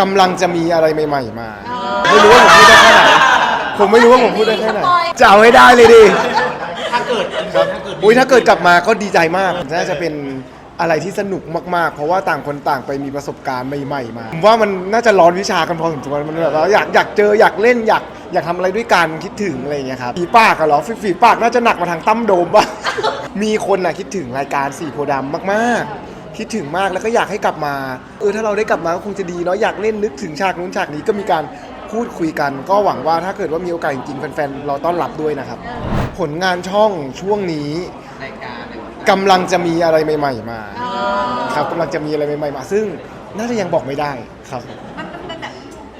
กำลังจะมีอะไรใหม่ๆมา ไม่รู้ว่าผมพูดได้แค่ไหน ผมไม่รู้ว่าผมพูดได้แค่ไหน จะเอาให้ได้เลยดิ ถ้าเกิดครับถ้าเกิดอุ้ยถ้าเกิดกลับมาก็ดีใจมากน่าจะเป็นอะไรที่สนุกมากๆ เพราะว่าต่างคนต่างไปมีประสบการณ์ใหม่ๆมาผมว่ามันน่าจะร้อนวิชากันพอสมควรมันแบบว่าอยากอยากเจออยากเล่นอยากอยากทำอะไรด้วยกันคิดถึงอะไรอย่างเงี้ยครับฝีปากอะเหรอฝีฝีปากน่าจะหนักมาทางตั้มโดมปะมีคนอะคิดถึงรายการสี่โพธิ์ดำมากๆ คิดถึงมากแล้วก็อยากให้กลับมาเออถ้าเราได้กลับมาก็คงจะดีเนาะอยากเล่นนึกถึงฉากนู้นฉากนี้ก็มีการพูดคุยกัน ก็หวังว่าถ้าเกิดว่ามีโอกาสจริงๆแฟนๆเราต้อนรับด้วยนะครับ ผลงานช่องช่วงนี้รายการอะไรแบบกำลังจะมีอะไรใหม่ ๆ มา ครับกำลังจะมีอะไรใหม่ๆมา ซึ่งน่าจะยังบอกไม่ได้ครับมันมันเป็นแบบ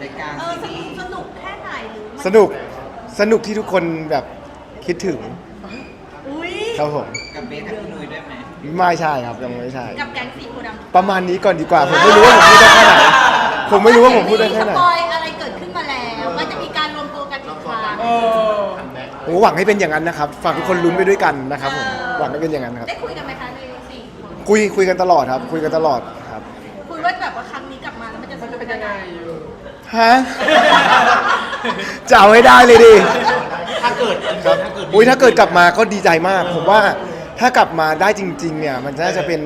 รายการเออสนุกสนุกแค่ไหนหรือมันสนุกสนุกที่ทุกคนแบบคิดถึงอุ้ยครับผมกับเบสกับพี่นุ้ยด้วย ไหมไม่ใช่ครับยังไม่ใช่ กับแก๊งสีโพธิ์ดำประมาณนี้ก่อนดีกว่า ผมไม่รู้ว่าผมพูดได้แค่ไหน ผมไม่รู้ว่าผมพูดได้แค่ไหนสปอยอะไรเกิดขึ้นมาแล้วว่าจะมีการรวมตัวกันอีกครั้งโอ้หวังให้เป็นอย่างนั้นนะครับ ฝากทุกคนลุ้นไปด้วยกันนะครับผม หวังให้เป็นอย่างนั้นครับ ได้คุยกันไหมคะในสี่คนคุยคุยกันตลอดครับ คุยกันตลอดครับ คุยว่าแบบว่าครั้งนี้กลับมาแล้วมันจะสนุกเป็นยังไงฮะจะเอาให้ได้เลยดิ ถ้าเกิดครับถ้าเกิดอุ้ยถ้าเกิดกลับมาก็ดีใจมาก ผมว่า ถ้ากลับมาได้จริง ๆ เนี่ย มันน่าจะเป็น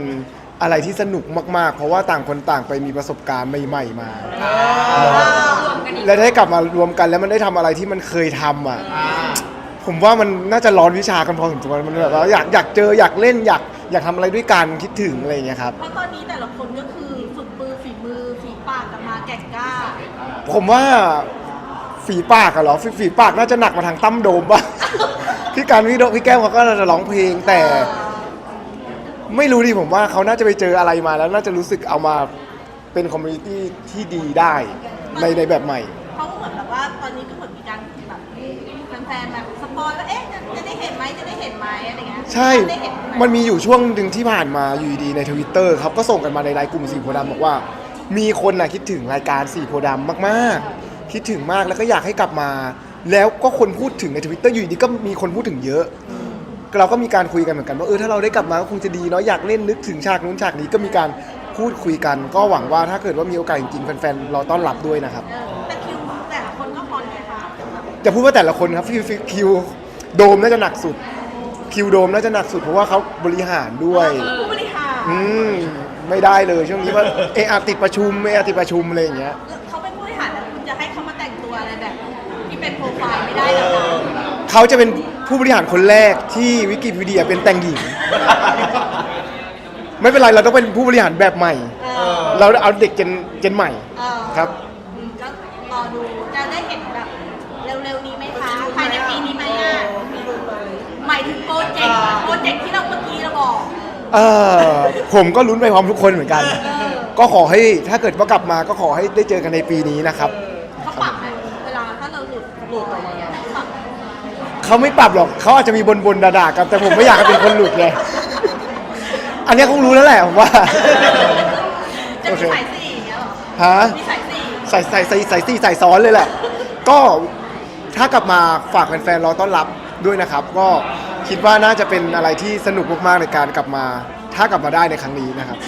อะไรที่สนุกมาก ๆ เพราะว่าต่างคนต่างไปมีประสบการณ์ใหม่ ๆ มาและได้กลับมารวมกันแล้วมันได้ทำอะไรที่มันเคยทำอะอ่าผมว่ามันน่าจะร้อนวิชากันพอสมควรมันแบบว่าอยากอยากเจออยากเล่นอยากอยากทำอะไรด้วยกันคิดถึงอะไรอย่างเงี้ยครับ เพราะตอนนี้แต่ละคนก็คือฝึกมือฝีมือฝีปากกันมาแก่งกล้า ผมว่าฝีปากอะเหรอฝีฝีปากน่าจะหนักมาทางตั้มโดมปะ พี่การพี่โดพี่แก้วเขาก็น่าจะร้องเพลงแต่ ไม่รู้ดิผมว่าเขาน่าจะไปเจออะไรมาแล้วน่าจะรู้สึกเอามาเป็นคอมมูนิตี้ที่ดีได้ในในแบบใหม่เพราะว่าเหมือนแบบว่าตอนนี้ก็เหมือนมีการแบบแฟนๆแบบสปอยว่าเอ๊ะจะจะได้เห็นไหมจะได้เห็นไหมอะไรเงี้ยใช่ ได้เห็นไหมันมีอยู่ช่วงหนึ่งที่ผ่านมาอยู่ดีๆในทวิตเตอร์ครับก็ส่งกันมาในไลน์กลุ่มสีโพธิ์ดำบอกว่า มีคนน่ะคิดถึงรายการสีโพธิ์ดำมากๆ คิดถึงมากแล้วก็อยากให้กลับมา แล้วก็คนพูดถึงในทวิตเตอร์อยู่ดีๆก็มีคนพูดถึงเยอะ เราก็มีการคุยกันเหมือนกันว่าเออถ้าเราได้กลับมาก็คงจะดีเนาะอยากเล่นนึกถึงฉากนู้นฉากนี้ก็มีการพูดคุยกัน ก็หวังว่าถ้าเกิดว่ามีโอกาสจริงๆแฟนๆเราต้อนรับด้วยนะครับเออแต่คิวแต่ละคนก็ฮอนไงคะแบบจะพูดว่าแต่ละคนครับคิวคิวโดมน่าจะหนักสุด คิวโดมน่าจะหนักสุดเพราะว่าเขาบริหารด้วย ผู้บริหารอืมไม่ได้เลยช่วงนี้ว่าเออติดประชุมเออติดประชุมอะไรอย่างเงี้ย เขาเป็นผู้บริหารแล้วคุณจะให้เขามาแต่งตัวอะไรแบบที่ เป็นโปรไฟล์ไม่ได้แล้วนะเขาจะเป็นผู้บริหารคนแรกที่วิกิพีเดียเป็นแต่งหญิง ไม่เป็นไรเราต้องเป็นผู้บริหารแบบใหม่ เออเราเอาเด็กเจนเจนใหม่ เออครับ อืมก็รอดูจะได้เห็นแบบเร็วๆนี้ไหมคะภายในปีนี้ไหมอะหมายถึงโปรเจกต์โปรเจกต์ที่เราเมื่อกี้เราบอกเออผมก็ลุ้นไปพร้อมทุกคนเหมือนกันก็ขอให้ถ้าเกิดว่ากลับมาก็ขอให้ได้เจอกันในปีนี้นะครับเขาปรับไหมเวลาถ้า เราหลุดหลุดออกมาเนี่ยเขาปรับไหมเขาไม่ปรับหรอกเขาอาจจะมีบนบนๆด่าๆกันแต่ผมไม่อยากให้เป็นคนหลุดเลยอันเนี้ยคงรู้แล้วแหละผมว่าจะโอมีเคสายสี่อย่างเงี้ยเหรอฮะมีสายสี่ใส่ใส่ใส่ใส่สี่ใส่ซ้อนเลยแหละ ก็ถ้ากลับมาฝากแฟนๆรอต้อนรับด้วยนะครับ ก็คิดว่าน่าจะเป็นอะไรที่สนุกมากๆในการกลับมา ถ้ากลับมาได้ในครั้งนี้นะครับ